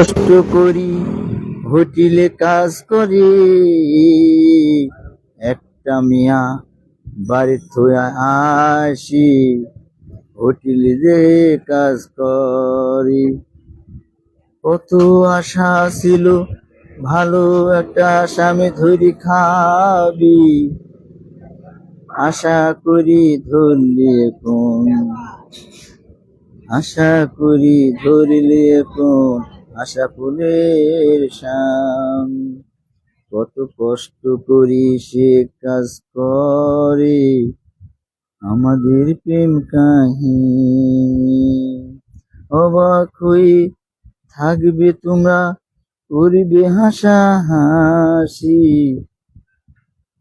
কষ্ট করি হোটেলে কাজ করি। একটা মিয়া বাড়ি থুয়া আসি হোটেলে যে কাজ করি। কত আশা ছিল, ভালো একটা স্বামী ধরি খাবি। আশা করি ধরলে কোন? আশা করি ধরলে এখন আশা ফুলের শাম কত কষ্ট করি সে কাজ করে আমাদের প্রেম কাহিনী। অবাক হয়ে থাকবে তোমরা করবে হাসা হাসি।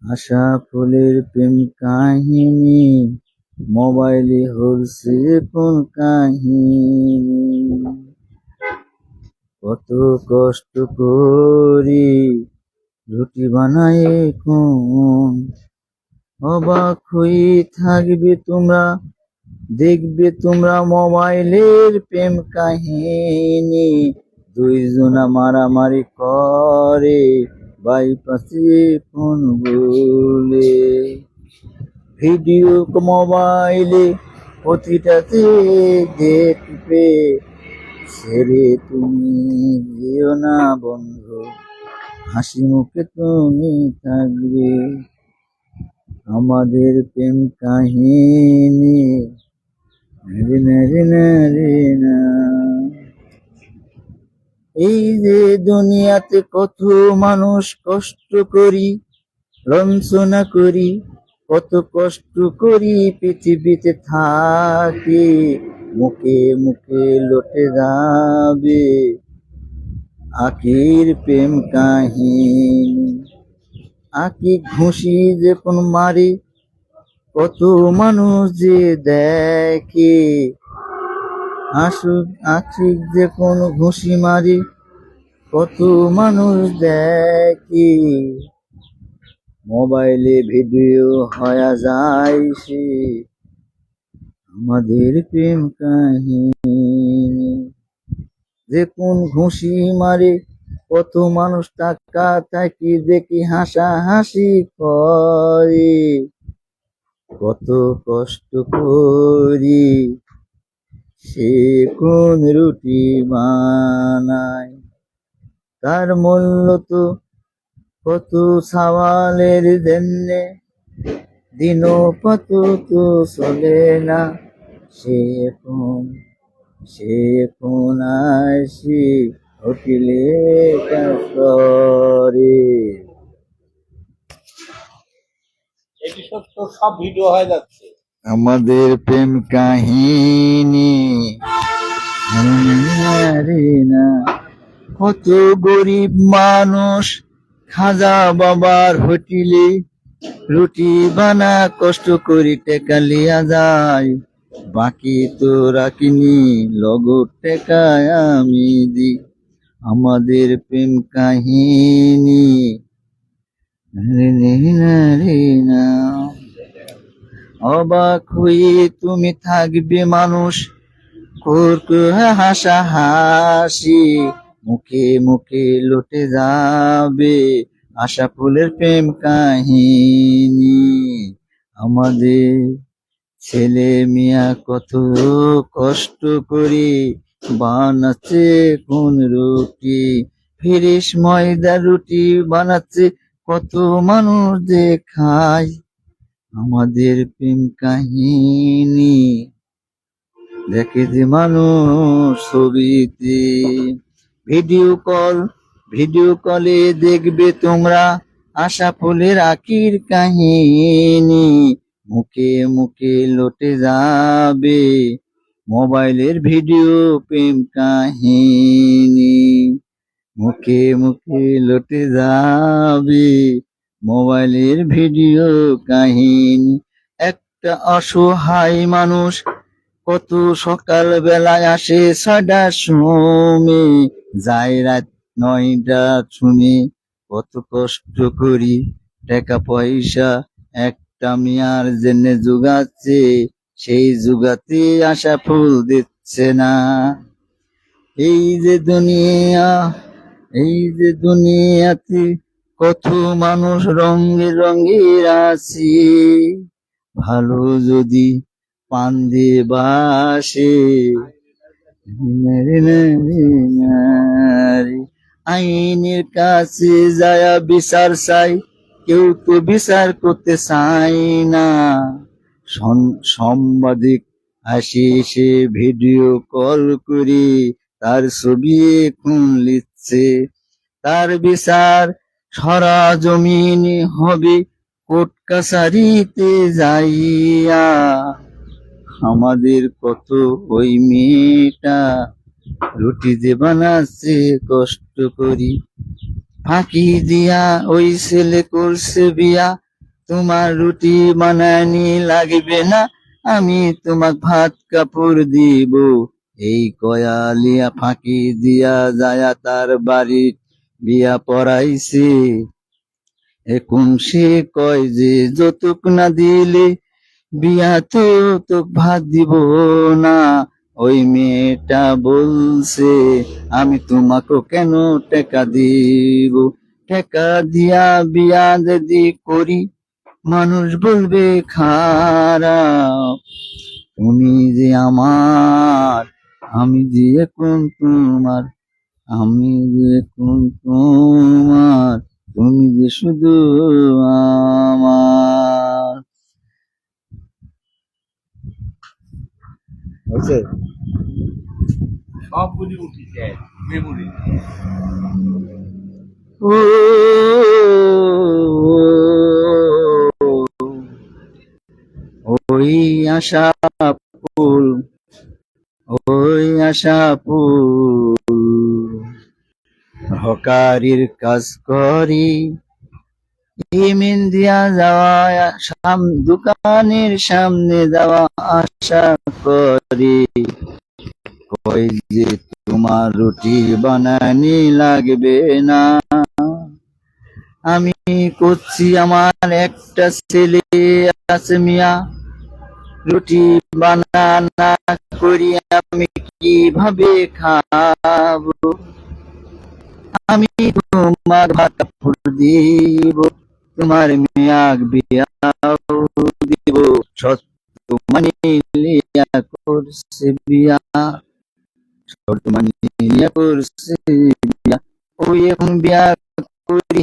আশা ফুলের প্রেম কাহিনী, মোবাইলে হলছে কোন কাহিনী? কত কষ্ট করি, রুটি বানাই কোন অবাক হয়ে থাকবে তোমরা, দেখবে তোমরা মোবাইলের প্রেম কাহিনী। দুইজনা মারামারি করে বাইপাসে ফোন বলে। ভিডিও মোবাইলে প্রতিটাতে দেখবে। ছেড়ে তুমি যেও না বন্ধু। হাসি মুখে তুমি থাকবে। আমাদের প্রেম কাহিনী। রে না রে না না। এই যে দুনিয়াতে কত মানুষ কষ্ট করি লঞ্চনা করি, কত কষ্ট করি পৃথিবীতে থাকি। মুখে মুখে লটে যাবে আখির প্রেম কাহিনী। আকি ঘুষি যে কোন মারি, কত মানুষ যে দেখে। আসুক যে কোন ঘুষি মারি, কত মানুষ দেখে। মোবাইলে ভিডিও হয়ে যায় সে আমাদের প্রেম কাহিনী। যে কোন ঘুষি মারে, কত মানুষ টাকা থাকি দেখি হাসা হাসি করে। কত কষ্ট করি, সে কোন রুটি বানায়। তার মূল্য তো কত সওয়ালের জন্যে দিন পত তো চলে না। সে কোন সে কোন আসি হোটেলে করে এটি সত্য সব ভিডিও হয়ে যাচ্ছে। আমাদের প্রেম কাহিনী না। কত গরিব মানুষ খাজা বাবার হোটেলে রুটি বানা কষ্ট করি টেকা লিয়া যায়। বাকি তো রাখিনি, লগর টেকায় আমি দি। আমাদের প্রেম কাহিনী। অবাক হয়ে তুমি থাকবে মানুষ হাসা হাসি, মুখে মুখে লুটে যাবে আশা ফুলের প্রেম কাহিনী। আমাদের ছেলে মিয়া কত কষ্ট করে বানাচ্ছে, কোন রুটি? ফিরিস ময়দা রুটি বানাচ্ছে, কত মানুষ যে খায়। আমাদের প্রেম কাহিনী দেখে যে মানুষ ছবিতে ভিডিও কল, ভিডিও কলে দেখবে তোমরা আশা ফুলের আকির কাহিনী। মুখে মুখে লটে যাবে। মোবাইলের ভিডিও প্রেম কাহিনী। মুখে মুখে লটে যাবে। মোবাইলের ভিডিও কাহিনী। একটা অসহায় মানুষ কত সকাল বেলায় আসে ছয়টার সময়। যায় রাত নয়টা শুনে কত কষ্ট করি। টাকা পয়সা একটা মিয়ার জন্য জোগাচ্ছে সেই যুগাতে আশা ফুল দিচ্ছে না এই যে দুনিয়া এই যে দুনিয়াতে কত মানুষ রঙে রঙের আছে ভালো যদি পান দিয়ে বাসে নারে নারে নারে। আইনের কাছে যায়া বিচার চাই কেউ তো বিচার করতে চাই না। সাংবাদিক আসে সে ভিডিও কল করে তার ছবি এখন লিখছে। তার বিচার সরা জমিন হবে, কোর্ট কাছারিতে যাইয়া। আমাদের কত ওই মেয়েটা, রুটি যে বানাচ্ছে কষ্ট করি। ফাঁকি দিয়া ওই ছেলে করছে বিয়া। তোমার রুটি বানানি লাগবে না, আমি তোমাক ভাত কাপড় দিব। এই কয়ালিয়া ফাঁকি দিয়া যায়া তার বাড়ি বিয়া পড়াইছে। এখন সে কয় যে, যতক না দিলে বিয়া তো তো ভাত দিব না। ওই মেয়েটা বলছে, আমি তোমাকে কেন টাকা দিব? টাকা দিয়া বিয়া যদি করি। মানুষ বলবে, খারাপ। তুমি যে আমার, আমি যে এখন তোমার, আমি যে এখন তোমার, তুমি যে শুধু আমার। হচ্ছে সবগুলি উঠেছে মেমোরি। ওই আশা ফুল ওই আশা ফুল হকারির কাজ করি। ইমিন দিয়া যাওয়া সাম দোকানের সামনে যাওয়া আশা করি কই যে তোমার রুটি বানানি লাগবে না। আমি করছি আমার একটা ছেলে আছে মিয়া। রুটি বানানা করি আমি কীভাবে খাব? আমি তোমার ভাত কাপড় দিব, তোমার মেয়াক বিয়াও দিব সত্য মানিলিয়া করছে বিয়া এখন বিয়া করি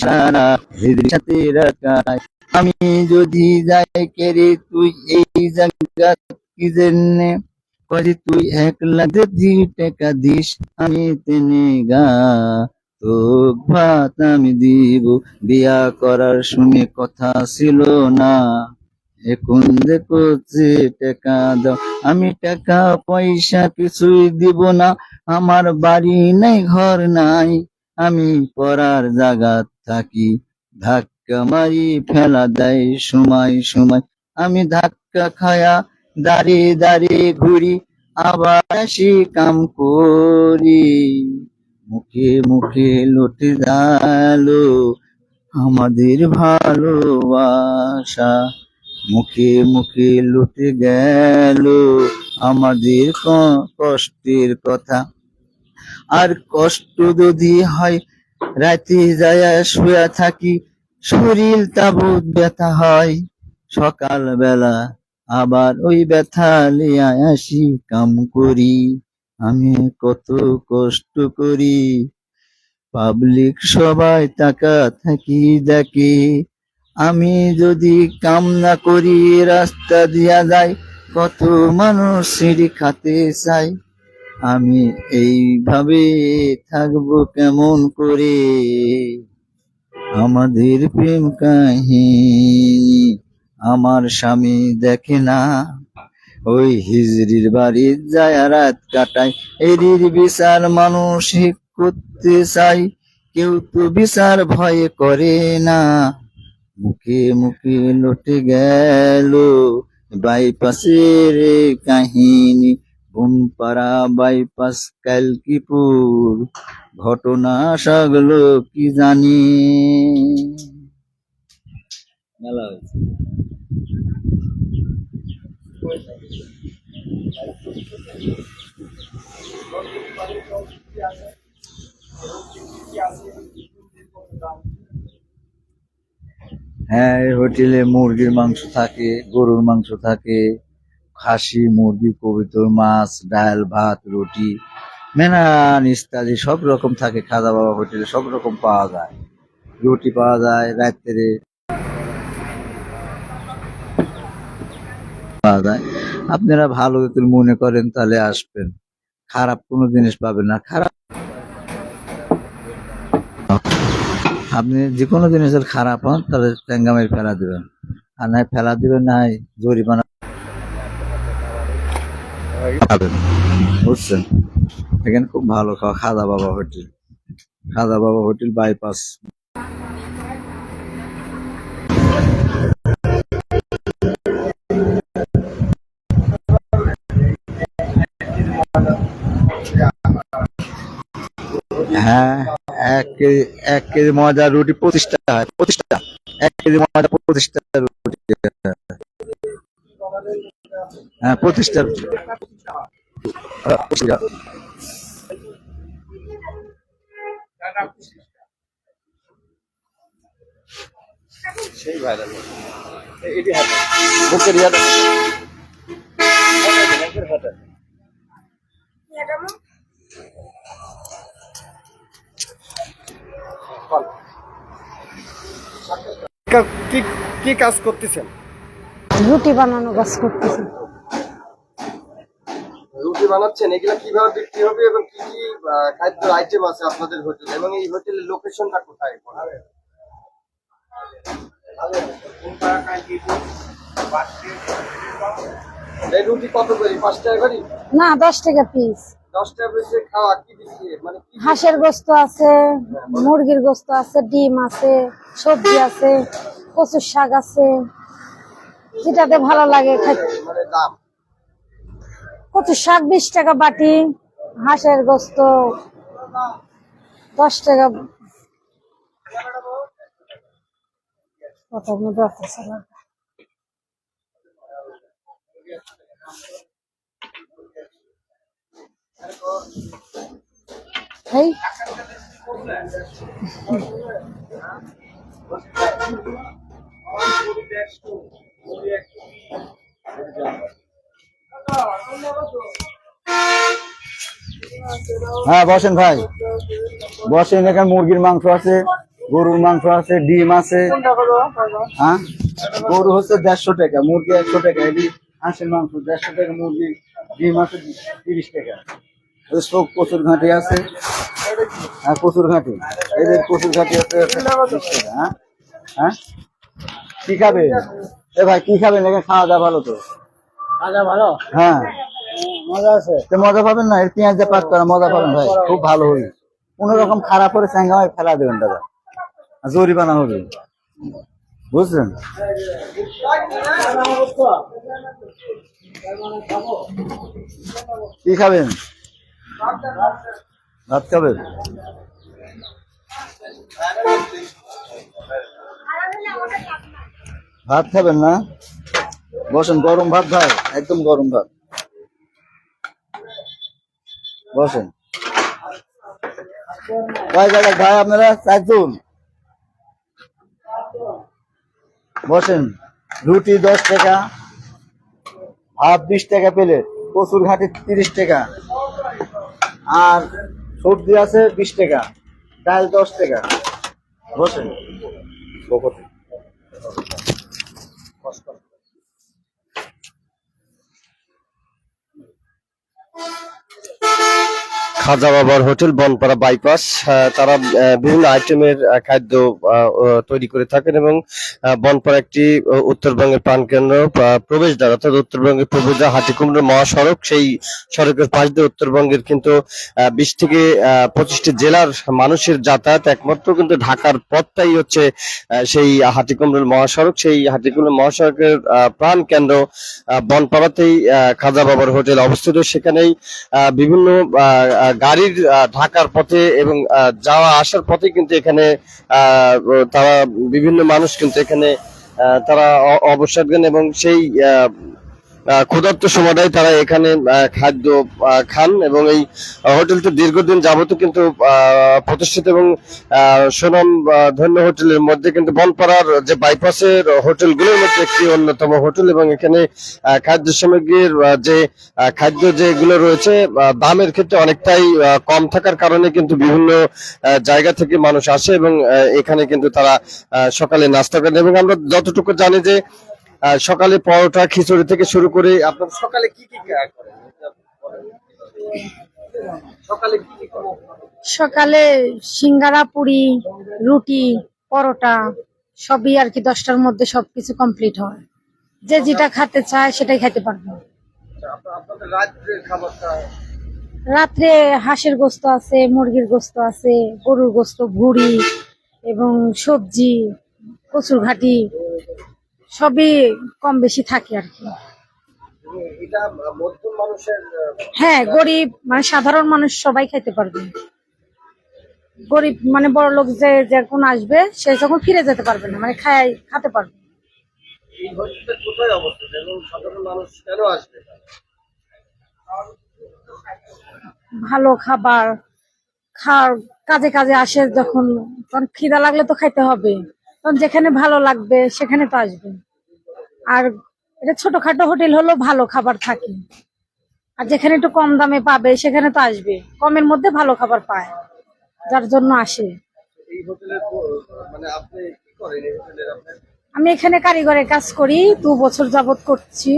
সারা হিজড়ির সাথে আমি যদি যাই কেরে তুই এই জায়গা কি তুই একলা যদি টাকা দিস আমি তেনে গা তো ভাত আমি দিব, বিয়া করার শুনে কথা ছিল না। এখন দেখো যে টাকা দাও, আমি টাকা, পয়সা কিছুই দিব না। আমার বাড়ি নাই, ঘর নাই, আমি পড়ার জায়গা থাকি। ধাক্কা মারি, ফেলা দেয়, সময় সময়। আমি ধাক্কা খায়া দাঁড়িয়ে দাঁড়িয়ে ঘুরি, আবার আসি কাম করি। মুখে মুখে লুটে গেল আমাদের ভালোবাসা। মুখে মুখে লুটে গেল আমাদের কষ্টের কথা। আর কষ্ট যদি হয়, রাতে যায় শুয়ে থাকি, শরীর তাবুত ব্যথা হয়। সকাল বেলা আবার ওই ব্যথা লিয়া আসি, কাম করি। আমি কত কষ্ট করি। পাবলিক সবাই টাকা থাকি, দেখে আমি যদি কামনা করি, রাস্তা দিয়া যাই, কত মানুষ সিঁড়ি খাতে চাই আমি এইভাবে থাকব কেমন করে? আমাদের প্রেম কাহিনী আমার স্বামী দেখে না। ওই হিজড়ির বাড়ির যায় রাত কাটায়। এরির বিচার মানুষ করতে চাই কেউ তো বিচার ভয় করে না। মুখে মুখে লুটে গেল বাইপাসের কাহিনী। বুমপাড়া বাইপাস কালকিপুর, ঘটনা সগলো কি জানি। মেলা হয়েছে। হ্যাঁ এই হোটেলে মুরগির মাংস থাকে, গরুর মাংস থাকে, খাসি, মুরগি, কবিতর, মাছ, ডাল, ভাত, রুটি, মেনান ইত্যাদি সব রকম থাকে খাজা বাবা হোটেলে সব রকম পাওয়া যায়। রুটি পাওয়া যায় রাত্রে। পাওয়া যায়। আপনারা ভালো যদি মনে করেন তাহলে আসবেন। খারাপ কোনো জিনিস পাবেন না। খারাপ আপনি যে কোনো জিনিসের খারাপ হন, তাহলে টেঙ্গামের ফেলা দিবেন। আর নাই ফেলা দিবেন, নাই জরিমানা খাবেন বুঝছেন? এখানে খুব ভালো খাওয়া। খাদা বাবা হোটেল। খাদা বাবা হোটেল বাইপাস হ্যাঁ এক কেজি এক কেজি ময়দা রুটি পঁচিশ টাকা হয় পঁচিশ টাকা এক কেজি ময়দা পঁচিশ টাকা রুটি। হ্যাঁ পঁচিশ টাকা রুটি হ্যাঁ, পঁচিশ টাকা। সেই ভাইরাল এটি হাতে। বুকের ইয়াটা। বুকের কা- কি কাজ করতেছেন? রুটি বানানো কাজ করতেছি। রুটি বানাচ্ছেন এগুলা কীভাবে বিক্রি হবে এবং কি কি খাদ্যের আইটেম আছে আপনাদের হোটেলে এবং এই হোটেলের লোকেশনটা কোথায়? এই রুটি কত করে? পাঁচ টাকা করে? না দশ টাকা পিস মানে হাঁসের গোস্ত আছে মুরগির গোস্ত আছে ডিম আছে সবজি আছে কচুর শাক আছে। যেটাতে ভালো লাগে মানে কচুর শাক বিশ টাকা বাটি হাঁসের গোস্ত দশ টাকা। কত মধ্যে এই। হ্যাঁ বসেন ভাই। বসেন, এখানে মুরগির মাংস আছে, গরুর মাংস আছে, ডিম আছে। হ্যাঁ? গরু হচ্ছে দেড়শো টাকা, মুরগি একশো টাকা এটি হাঁসের মাংস দেড়শো টাকা, মুরগি, ডিম আছে তিরিশ টাকা। সব কচুর ঘাঁটি আছে। হ্যাঁ কচুর ঘাঁটি। এদের কচুর ঘাঁটি আছে হ্যাঁ হ্যাঁ। কি খাবে? এ ভাই কি খাবেন? এখানে খাওয়া দাওয়া ভালো তো? খাজা ভালো? হ্যাঁ। মজা আছে। তো মজা পাবেন না? এর পেঁয়াজ দিয়ে পাক করা মজা পাবেন ভাই। খুব ভালো হবে কোন রকম খারাপ করে স্যাঙ্গামায় ফেলা দেবেন দাদা। জরিমানা হবে। বুঝলেন কি খাবেন? ভাত খাবেন ভাত খাবেন না? বসেন, গরম ভাত ভাই একদম গরম ভাত। বসেন। কয় ভাই, আপনারা চারজন বসেন, রুটি দশ টাকা, ভাত বিশ টাকা পেলে কচুর ঘাটি তিরিশ টাকা। আর সবজি আছে বিশ টাকা ডাল দশ টাকা। বসেন। খাজা বাবার হোটেল, বনপাড়া বাইপাস তারা বিভিন্ন আইটেমের খাদ্য তৈরি করে থাকেন এবং বনপাড়া একটি উত্তরবঙ্গের প্রাণকেন্দ্র প্রবেশদ্বার, অর্থাৎ উত্তরবঙ্গের প্রবেশদ্বার হাটিকুমড়ো মহাসড়ক, সেই সড়কের পাশ দিয়ে উত্তরবঙ্গের কিন্তু বিশ থেকে পঁচিশটি জেলার মানুষের যাতায়াত একমাত্র কিন্তু ঢাকার পথটাই হচ্ছে সেই হাটিকুমড়োর মহাসড়ক, সেই হাটিকুমড়ো মহাসড়কের প্রাণ কেন্দ্র বনপাড়াতেই খাজা বাবার হোটেল অবস্থিত। সেখানেই বিভিন্ন গাড়ির ঢাকার পথে এবং যাওয়া আসার পথে কিন্তু এখানে তারা বিভিন্ন মানুষ কিন্তু এখানে তারা অবসর এবং সেই ক্ষুধার্ত সময়টাই তারা এখানে খাদ্য খান এবং এই হোটেলটি দীর্ঘদিন যাবত কিন্তু প্রতিষ্ঠিত এবং সুনাম ধন্য হোটেলের মধ্যে কিন্তু বনপাড়ার যে বাইপাসের হোটেলগুলোর মধ্যে একটি অন্যতম হোটেল এবং এখানে খাদ্য সামগ্রীর যে খাদ্য যেগুলো রয়েছে দামের ক্ষেত্রে অনেকটাই কম থাকার কারণে কিন্তু বিভিন্ন জায়গা থেকে মানুষ আসে এবং এখানে কিন্তু তারা সকালে নাস্তা করেন এবং আমরা যতটুকু জানি যে সকালে পরোটা খিচুড়ি থেকে শুরু করে আপনার সকালে কি কি সকালে কি কি সকালে সিঙ্গারা পুরি রুটি পরোটা সবই আর কি দশটার মধ্যে সবকিছু কমপ্লিট হয়। যে যেটা খেতে চায় সেটাই খেতে পারবে। খাবারটা? রাত্রে হাঁসের গোস্ত আছে মুরগির গোস্ত আছে গরুর গোস্ত ভুড়ি এবং সবজি কচুর ঘাটি সবই কম বেশি থাকে আর কি। হ্যাঁ গরিব মানে সাধারণ মানুষ সবাই খাইতে পারবে। গরিব মানে বড় লোক যে যখন আসবে সে যখন ফিরে যেতে পারবে না মানে খায় খাতে পারবে। ভালো খাবার খাওয়ার কাজে কাজে আসে যখন তখন খিদা লাগলে তো খাইতে হবে। তখন যেখানে ভালো লাগবে সেখানে তো আসবে। আর এটা ছোটখাটো হোটেল হলেও ভালো খাবার থাকে। আর যেখানে একটু কম দামে পাবে সেখানে তো আসবে। কমের মধ্যে ভালো খাবার পায় যার জন্য আসে। মানে আমি এখানে কারিগরের কাজ করি দু বছর যাবত করছি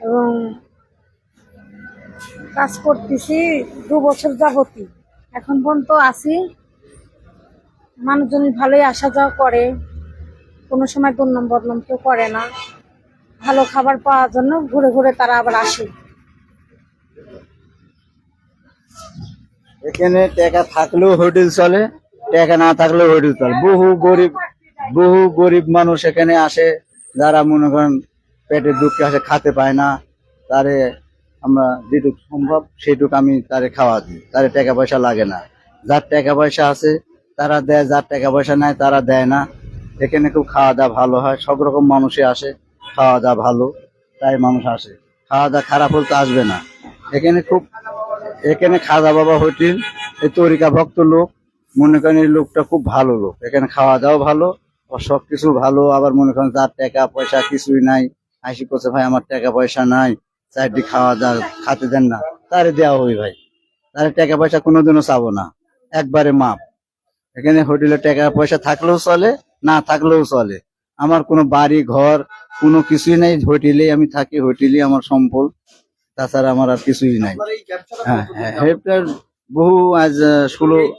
এবং কাজ করতেছি দু বছর যাবতই। এখন পর্যন্ত আছি। মানুষজন ভালোই আসা যাওয়া করে। কোনো সময় দুর্নাম বদনাম কেউ করে না। ভালো খাবার পাওয়ার জন্য ঘুরে ঘুরে তারা আবার আসে। এখানে টাকা থাকলেও হোটেল চলে, টাকা না থাকলেও হোটেল চলে। বহু গরিব বহু গরিব মানুষ এখানে আসে, যারা মনে করেন পেটের দুঃখে আসে খেতে পায় না, তারে আমরা যেটুকু সম্ভব, সেটুকু আমি তারে খাওয়া দিই। তারে টাকা পয়সা লাগে না। যার টাকা পয়সা আছে তারা দেয়, যার টাকা পয়সা নাই তারা দেয় না। এখানে খুব খাওয়া দাওয়া ভালো হয়, সব রকম মানুষই আসে খাওয়া দাওয়া ভালো, তাই মানুষ আসে। খাওয়া দাওয়া খারাপ হলে তো আসবে না। এখানে খুব, এখানে খাজা বাবা হোটেল, এই তরিকা ভক্ত লোক, মনে করেন এই লোকটা খুব ভালো লোক। এখানে খাওয়া দাওয়া ভালো সব কিছু ভালো, আবার মনে করেন যার টাকা পয়সা কিছুই নাই, হাসি করছে ভাই, আমার টাকা পয়সা নাই, চারটি খাওয়া দাওয়া খাতে দেন না। তারে দেওয়া হই ভাই। তারে টাকা পয়সা কোনোদিনও চাবো না। একবারে মাপ। এখানে হোটেলে টাকা পয়সা থাকলেও চলে না থাকলেও চলে। আমার কোনো বাড়ি ঘর কোনো কিছুই নাই। হোটেলে আমি থাকি হোটেলে আমার সম্পদ। তাছাড়া আমার আর কিছুই নাই। হ্যাঁ হ্যাঁ? বহু আজ ষোলো?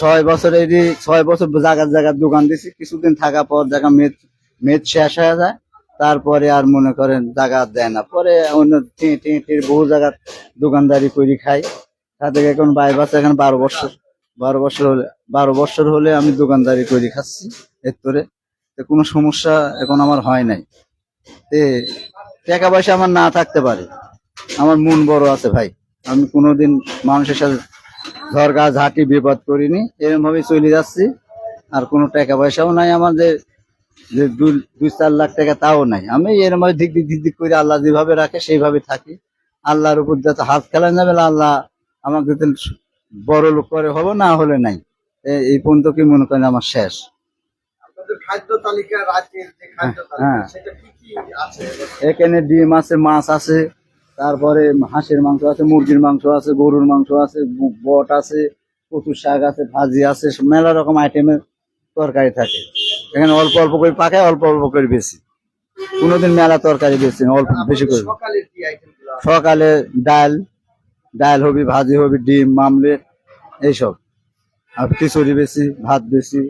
ছয় বছর এই ছয় বছর জায়গার জায়গার দোকান দিছি। কিছুদিন থাকার পর জায়গা মেদ মেদ শেষ হয়ে যায়। তারপরে আর মনে করেন জায়গা দেয় না। পরে অন্য টি- টি- বহু জায়গার দোকানদারি করে খাই। তা থেকে এখন বাইরে বাচ্চা এখন বারো বছর। বারো বছর হলে, বারো বছর হলে আমি দোকানদারি করে খাচ্ছি এর কোনো সমস্যা এখন আমার হয় নাই। তে টাকা পয়সা আমার না থাকতে পারে। আমার মন বড় আছে ভাই। আমি কোনোদিন মানুষের সাথে ঝড়গা ঝাঁটি বিপদ করিনি। এরকম ভাবে চলে যাচ্ছি। আর কোনো টাকা পয়সাও নাই আমাদের। যে দুই চার লাখ টাকা তাও নাই। আমি এরকম ভাবে দিক দিক দিক দিক করে আল্লাহ যেভাবে রাখে সেইভাবে থাকি। আল্লাহর উপর যাতে হাত খেলা যাবে, আল্লাহ আমাকে বড় লোক করে হব না হলে নাই। এই পর্যন্ত কি মনে করেন আমার শেষ? খাদ্য তালিকা রাতের যে খাদ্য তালিকা হ্যাঁ। সেটা কি কি আছে? এখানে ডিম আছে মাছ আছে তারপরে হাঁসের মাংস আছে মুরগির মাংস আছে গরুর মাংস আছে বট আছে কচুর শাক আছে ভাজি আছে মেলা রকম আইটেমের তরকারি থাকে। এখানে অল্প অল্প করে পাকায় অল্প অল্প করে বেশি। কোনোদিন মেলা তরকারি বেশি অল্প বেশি করে। সকালে ডাল ডাল হবি ভাজি হবি ডিম মামলেট এইসব। আর খিচুড়ি বেশি ভাত বেশি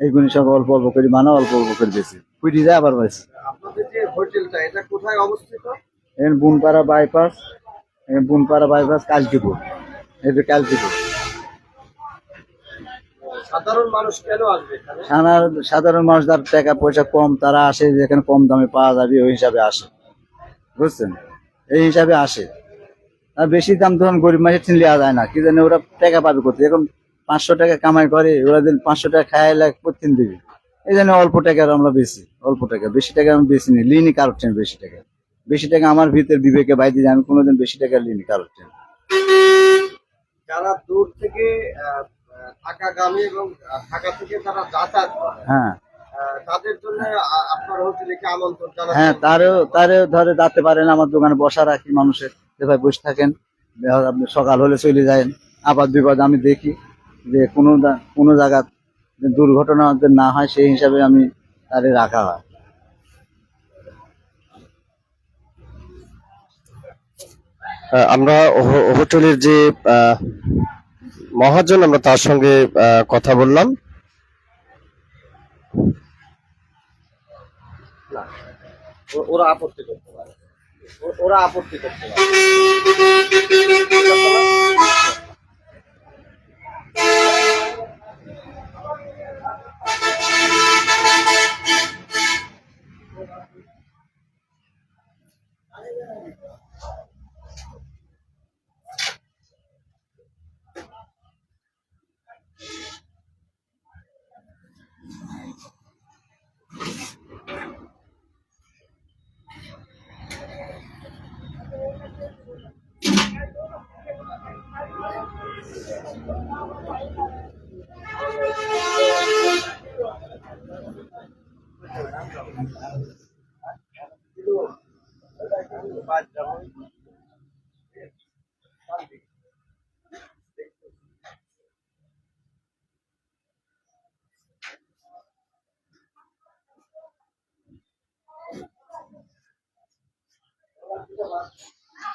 এইগুলি সব অল্প অল্প করে বানা অল্প অল্প করে বেশি। ফুটি যায় আবার বেশি। এখানে বুনপাড়া বাইপাস এখানে বুনপাড়া বাইপাস কালকিপুর। এটা কালকিপুর। সাধারণ মানুষ কেন আসবে সাধারণ সাধারণ মানুষ যার টাকা পয়সা কম তারা আসে যেখানে কম দামে পাওয়া যাবে ওই হিসাবে আসে। বুঝছেন? এই হিসাবে আসে। বেশি দাম তখন গরিব মাসে ঠিন নেওয়া যায় না। কি জানে ওরা টাকা পাবে করতে এখন পাঁচশো টাকা কামাই করে ওরা দিন পাঁচশো টাকা খায় লাগ প্রতিদিন দিবি। এই জন্য অল্প টাকার আমরা বেশি অল্প টাকা। বেশি টাকা আমি বেশি নিই লিনি কারোর ট্রেন বেশি টাকা। বেশি টাকা আমার ভিতরে বিবেকে বাইরে যে আমি কোনোদিন বেশি টাকা লিনি কারোর ট্রেন যারা দূর থেকে ঢাকাগামী এবং ঢাকা থেকে যারা যাতায়াত করে হ্যাঁ। তাদের জন্য আপনার হোটেলে কি আমন্ত্রণ হ্যাঁ তারও তারও ধরে যাতে পারেন আমার দোকানে বসা রাখি মানুষের। ভাই বসে থাকেন আপনি সকাল হলে চলে যায় আবার বিপদ আমি দেখি যে কোনো কোনো জায়গা দুর্ঘটনা না হয় সেই হিসাবে আমি তারে রাখা হয়। আমরা হোটেলের যে মহাজন আমরা তার সঙ্গে কথা বললাম। ওরা আপত্তি করতে পারে। ওরা আপত্তি করতে পারে